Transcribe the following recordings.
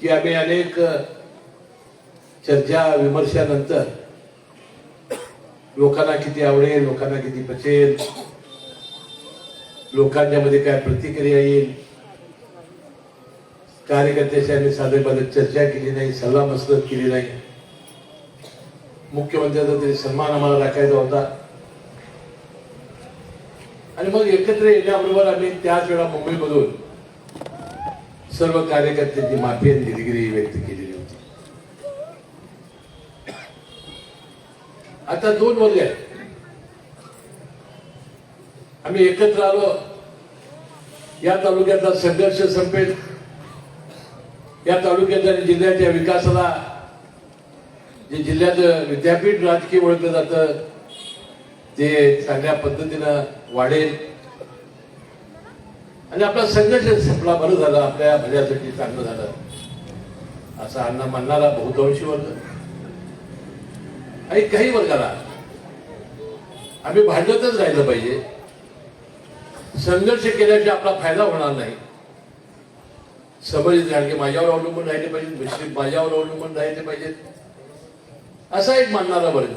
की आम्ही अनेक चर्चा विमर्शानंतर लोकांना किती आवडेल लोकांना किती पचेल लोकांच्या मध्ये काय प्रतिक्रिया येईल? कार्यकर्त्याशी आम्ही साधेपणे चर्चा केली नाही सल्ला मसलत केली नाही. मुख्यमंत्र्यांचा तरी सन्मान आम्हाला राखायचा होता. आणि मग एकत्र येण्याबरोबर आम्ही त्याच वेळा मुंबईमधून सर्व कार्यकर्त्यांची माफी आणि दिलगिरी व्यक्त केलेली होती. आता दोन वर्ग आहेत. आम्ही एकत्र आलो. या तालुक्याचा संघर्ष संपेल. या तालुक्याच्या आणि जिल्ह्याच्या विकासाला जे जिल्ह्याचं विद्यापीठ राजकीय ओळखलं जातं ते चांगल्या पद्धतीनं वाढेल. आणि आपला संघर्ष संपला बरं झालं आपल्या भल्यासाठी चांगलं झालं. असं अण्णा म्हणणारा बहुतांशी वर्ग. आणि काही वर्गाला आम्ही भांडतच राहिलं पाहिजे. संघर्ष केल्याशिवाय आपला फायदा होणार नाही. समजित की माझ्यावर अवलंबून राहिले पाहिजेत मुस्लिम माझ्यावर अवलंबून राहिले पाहिजेत. असा एक मानणारा वर्ग.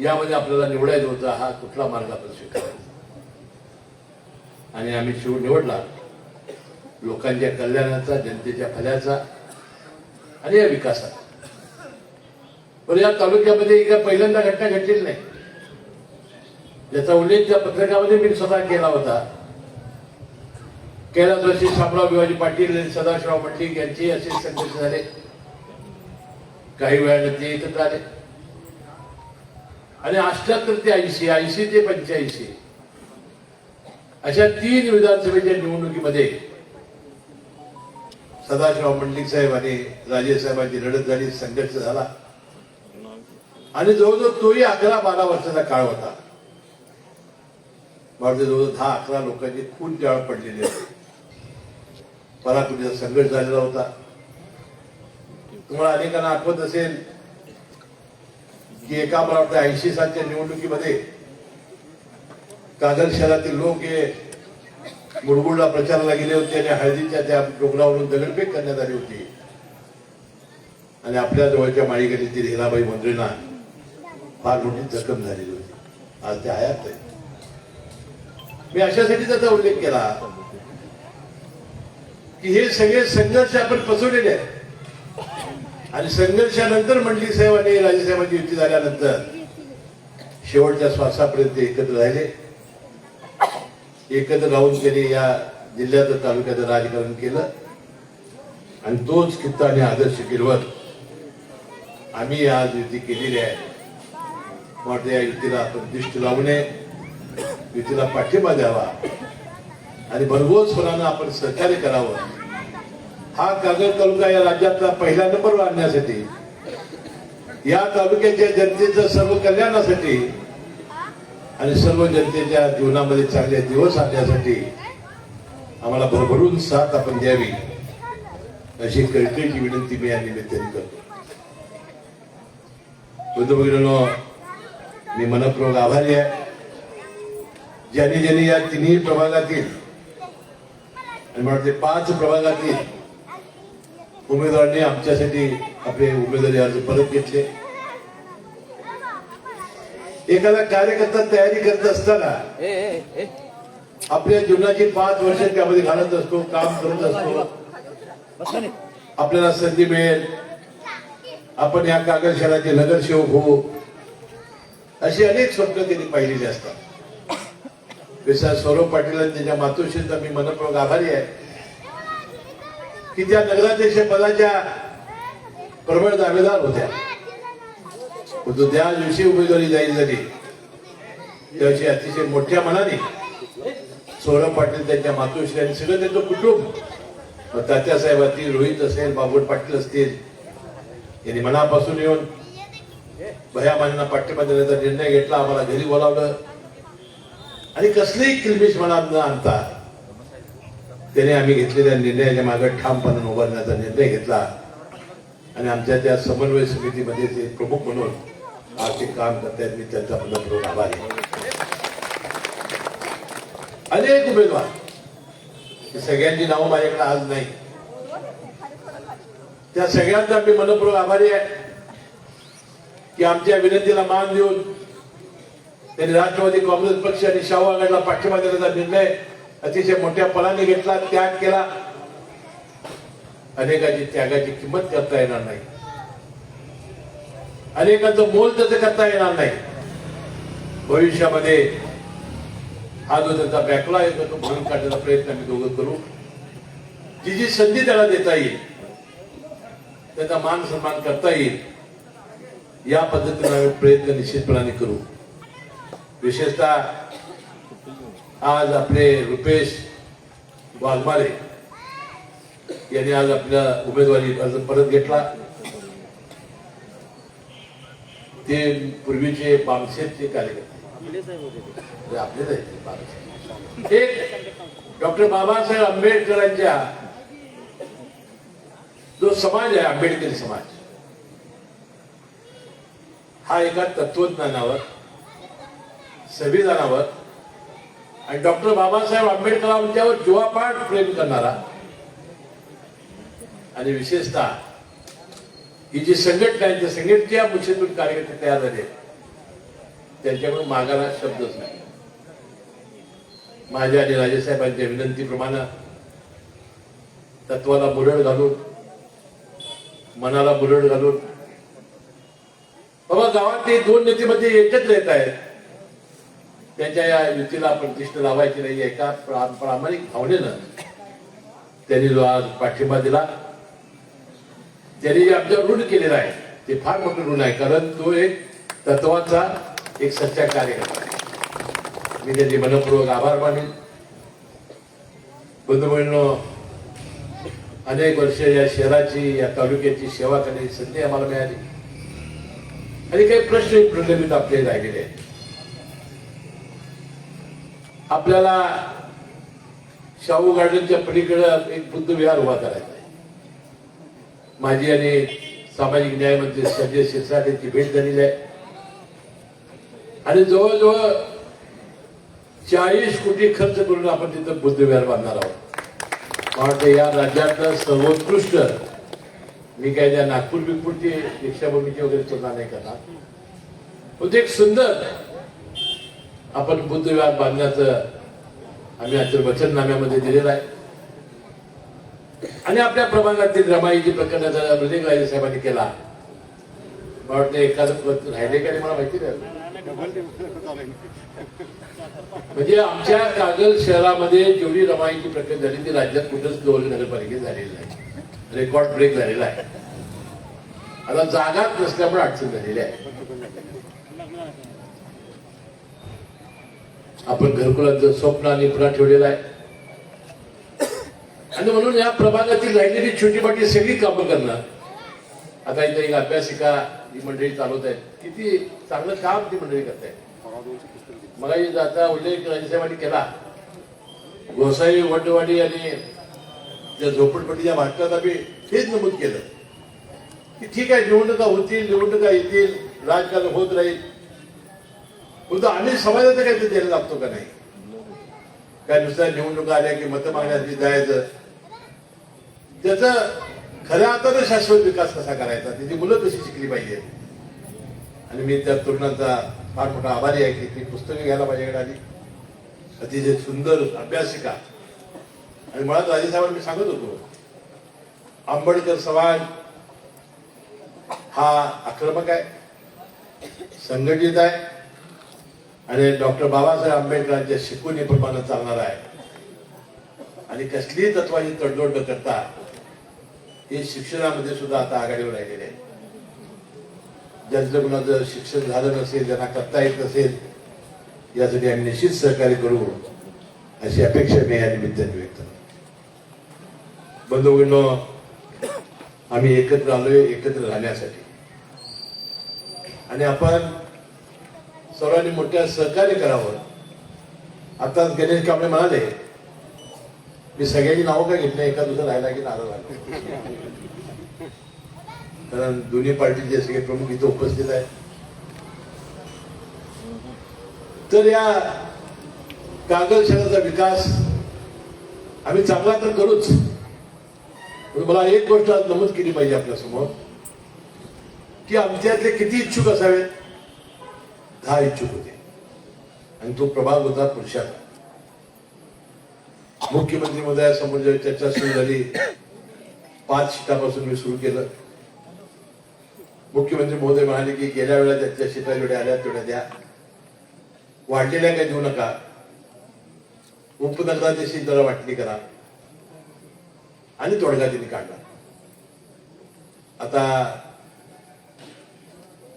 यामध्ये आपल्याला निवडायचं होता हा कुठला मार्ग आपण स्वीकारायचा आणि आम्ही शिव निवडला. लोकांच्या कल्याणाचा जनतेच्या फल्याचा आणि या विकासाचा. पण या तालुक्यामध्ये एका पहिल्यांदा घटना घडलेली नाही. याचा उल्लेख त्या पत्रकामध्ये मी स्वतः केला होता. कैलास वर्षी शामराव भिवाजी पाटील आणि सदाशिवराव पाटील यांचे असे संघर्ष झाले. काही वेळाने ते एकत्र आले. आणि अठ्याहत्तर ते ऐंशी ऐंशी ते पंच्याऐंशी अशा तीन विधानसभेच्या निवडणुकीमध्ये सदाशिवराव मंडलिक साहेब आणि राजे साहेबांची लढत झाली संघर्ष झाला. आणि जवळजवळ तोही अकरा बारा वर्षाचा काळ होता. भारतीय जवळ दहा अकरा लोकांची खून जाळ पडलेली होती. पराकुटीचा संघर्ष झालेला होता. तुम्हाला अनेकांना आठवत असेल की एका मला वाटतं ऐंशी सालच्या निवडणुकीमध्ये कागल शहरातील लोक हे मुडगुडला प्रचाराला गेले होते आणि हळदीच्या त्या डोंगरावरून दगडफेक करण्यात आली होती. आणि आपल्या जवळच्या माळीगलीतील हिराबाई मंत्रींना फार मोठी जखम झालेली होती. आज ते हयात आहे मी अशासाठी त्याचा उल्लेख केला. की हे सगळे संघर्ष आपण पसवलेले आहेत. आणि संघर्षानंतर मंडलिक साहेब आणि राजेसाहेबांची युती झाल्यानंतर शेवटच्या श्वासापर्यंत एकत्र राहिले. एकत्र राहून त्यांनी या जिल्ह्याचं तालुक्याचं राजकारण केलं. आणि तोच कित्ता आणि आदर्श गिरवत आम्ही आज युती केलेली आहे. वाटतं या युतीला आपण दिष्ट लावू नये. युतीला पाठिंबा द्यावा. आणि भरघोसपणानं आपण सहकार्य करावं. हा कागद तालुका या राज्यातला पहिला नंबर आणण्यासाठी या तालुक्याच्या जनतेचं सर्व कल्याणासाठी आणि सर्व जनतेच्या जीवनामध्ये चांगले दिवस आणण्यासाठी आम्हाला भरभरून साथ आपण द्यावी अशी कळकळीची विनंती मी या निमित्ताने करतो. बंधू मी मनपूर्वक आभारी आहे. ज्यांनी ज्यांनी या तिन्ही प्रभागातील आणि म्हणते पाच प्रभागातील उमेदवारांनी आमच्यासाठी आपले उमेदवारी अर्ज परत घेतले. एखादा कार्यकर्ता तयारी करत असताना आपल्या जीवनाची पाच वर्ष त्यामध्ये घालत असतो काम करत असतो. आपल्याला संधी मिळेल. आपण या कागद शहराचे नगरसेवक होऊ. अशी अनेक स्वप्न त्यांनी पाहिलेली असतात. विसा सौरभ पाटील आणि त्याच्या मातोश्रींचा मी मनपूर्वक आभारी आहे. की त्या नगराध्यक्ष पदाच्या प्रबळ दावेदार होत्या. परंतु त्या दिवशी उमेदवारी जाहीर झाली. त्याविषयी अतिशय मोठ्या मनाने सौरभ पाटील त्यांच्या मातोश्री आणि सगळं त्यांचं कुटुंब मग तात्यासाहेब असतील रोहित असेल बाबूट पाटील असतील यांनी मनापासून येऊन भयामान्यांना पाठिंबा देण्याचा निर्णय घेतला आम्हाला घरी बोलावलं. आणि कसलेही किलबिश मनात न आणता त्याने आम्ही घेतलेल्या निर्णयाच्या मागे ठामपणे उभारण्याचा निर्णय घेतला. आणि आमच्या त्या समन्वय समितीमध्ये ते प्रमुख म्हणून आर्थिक काम करतायत मी त्यांचा मनपूर्वक आभारी अनेक उमेदवार. सगळ्यांची नावं माझ्याकडे आज नाही. त्या सगळ्यांचा मी मनपूर्वक आभारी आहे की आमच्या विनंतीला मान देऊन त्यांनी राष्ट्रवादी काँग्रेस पक्ष आणि शाहू आघाडीला पाठिंबा देण्याचा निर्णय अतिशय मोठ्या पणाने घेतला त्याग केला. अनेकाची त्यागाची किंमत करता येणार नाही. अनेकांचं मोल त्याचं करता येणार नाही. भविष्यामध्ये हा जो त्यांचा बॅकला आहे तो भरून काढण्याचा प्रयत्न आम्ही दोघं करू. जी जी संधी त्याला देता येईल त्याचा मान सन्मान करता येईल या पद्धतीने आम्ही प्रयत्न निश्चितपणाने करू. विशेषतः आज आपले रुपेश वाघमारे यांनी आज आपला उमेदवारी अर्ज परत घेतला. ते पूर्वीचे बामशेरचे कार्यकर्ते. आपलेच आहेत ते एक डॉक्टर बाबासाहेब आंबेडकरांच्या जो समाज आहे आंबेडकरी समाज हा एका तत्वज्ञानावर संविधानावर आणि डॉक्टर बाबासाहेब आंबेडकरांच्यावर जीवापाड प्रेम करणारा आणि विशेषतः ही जी संघटना आहे त्या संघटनेच्या मुशेतून कार्यकर्ते तयार झाले. त्यांच्याकडून मागायला शब्दच नाही. माझ्या आणि राजेसाहेबांच्या विनंतीप्रमाणे तत्वाला बुरड घालून मनाला बुरड घालून बाबा गावातले दोन नेतेमध्ये एकत्र येत आहेत. त्यांच्या या युतीला प्रतिष्ठ लावायची नाही एका प्रामाणिक भावनेनं त्यांनी जो आज पाठिंबा दिला. त्यांनी जे ऋण केलेलं आहे ते फार मोठं ऋण आहे. कारण तो एक तत्वाचा एक सच्चा कार्यकर्ता आहे. मी त्याचे मनपूर्वक आभार मानेन. बंधू अनेक वर्ष या शहराची या तालुक्याची सेवा करण्याची संधी आम्हाला मिळाली. आणि काही प्रश्न प्रलंबित आपले राहिलेले आहेत. आपल्याला शाहू गार्डनच्या पलीकडे एक बुद्ध विहार उभा करायचा आहे. माझी आणि सामाजिक न्याय मंत्री संजय शिरसाट यांची भेट झालेली आहे. आणि जवळजवळ चाळीस कोटी खर्च करून आपण तिथं बुद्ध विहार बांधणार आहोत. मला वाटतं या राज्यातलं सर्वोत्कृष्ट मी काय त्या नागपूर बिगपूरची दीक्षाभूमीची वगैरे तुलना नाही करणार. पण एक सुंदर आपण बुद्ध विहार बांधण्याचं आम्ही आजच्या वचननाम्यामध्ये दिलेलं आहे. आणि आपल्या प्रमाणातील रमाईची प्रकरणाचा प्रत्येक राजे साहेबांनी केला. मला वाटतं एखादं राहिले का मला माहिती नाही. म्हणजे आमच्या कागल शहरामध्ये जेवढी रमाईची प्रकरण झाली ती राज्यात कुठंच दोन नगरपालिकेत झालेली नाही. रेकॉर्ड ब्रेक झालेला आहे. आता जागाच नसल्यामुळे अडचण झालेली आहे. आपण घरकुलाचं स्वप्न आणि पुन्हा ठेवलेलं आहे. आणि म्हणून या प्रभागातील राहिलेली छोटी मोठी सगळी कामं करणं आता इथे एक अभ्यासिका ही मंडळी चालवत आहेत. किती चांगलं काम ती मंडळी करत आहेत मला आता उल्लेख राजेसाहेबांनी केला. गोसाई वडवाडी आणि त्या झोपडपट्टीच्या भाषणात आम्ही हेच नमूद केलं. की ठीक आहे निवडणुका होतील निवडणुका येतील राजकारण होत राहील. परंतु आम्ही समाजाचं काहीतरी द्यायला लागतो का नाही? काय नुसत्या निवडणुका आल्या की मतं मागण्यासाठी जायचं? त्याचा खऱ्या अर्थानं शाश्वत विकास कसा करायचा? त्याची मुलं कशी शिकली पाहिजे? आणि मी त्या तरुणांचा फार मोठा आभारी आहे की ती पुस्तकं घ्यायला माझ्याकडे आली. अतिशय सुंदर अभ्यासिका. आणि मुळात राजेसाहेबांना मी सांगत होतो आंबेडकर समाज हा आक्रमक आहे संघटित आहे आणि डॉक्टर बाबासाहेब आंबेडकरांच्या शिकवणीप्रमाणे चालणार आहे. आणि कसलीही तत्वाची तडजोड न करता हे शिक्षणामध्ये सुद्धा आता आघाडीवर राहिलेले आहे. ज्यांचं कुणाचं शिक्षण झालं नसेल ज्यांना करता येत नसेल यासाठी आम्ही निश्चित सहकार्य करू अशी अपेक्षा मी या निमित्ताने व्यक्त करतो. आम्ही एकत्र आलोय एकत्र राहण्यासाठी. आणि आपण सर्वांनी मोठ्या सहकार्य करावं. आता गणेश कांबळे म्हणाले मी सगळ्यांची नावं काय घेतली? एका दुसरं राहिला की नारा लागला कारण दोन्ही पार्टीचे सगळे प्रमुख इथे उपस्थित आहेत. तर या कागल शहराचा विकास आम्ही चांगला तर करूच. मला एक गोष्ट आज नमूद केली पाहिजे आपल्यासमोर की आमच्यातले किती इच्छुक असावेत? दहा इच्छुक होते. आणि तो प्रभाग होता पुरुषाचा मुख्यमंत्री महोदयासमोर जेव्हा चर्चा सुरू झाली पाच शिटापासून मी सुरू केलं. मुख्यमंत्री महोदय म्हणाले की गेल्या वेळा त्याच्या सीटा जेवढ्या आल्या तेवढ्या द्या. वाढलेल्या काही देऊ नका. उपनगराची जरा वाटणी करा. आणि तोडगा त्यांनी काढला. आता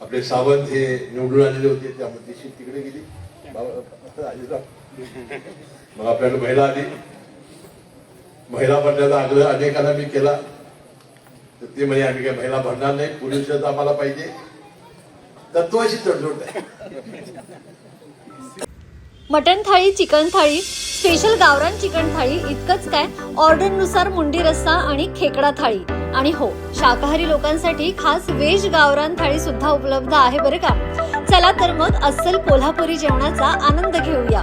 आपले सावंत हे निवडून आलेले होते त्या ती तिकडे गेली. बाबा- मग आपल्याला महिला आली. महिला भरण्याचा आग्रह अनेकांना मी केला. तर ते म्हणे आम्ही काय महिला भरणार नाही पुरुषच आम्हाला पाहिजे. तत्वाशी तडजोड आहे. मटन थाळी चिकन थाळी स्पेशल गावरान चिकन थाळी इतकंच काय. ऑर्डरनुसार मुंडी रस्सा आणि खेकडा थाळी. आणि हो शाकाहारी लोकांसाठी खास वेज गावरान थाळी सुद्धा उपलब्ध आहे बरं का. चला तर मग अस्सल कोल्हापुरी जेवणाचा आनंद घेऊया.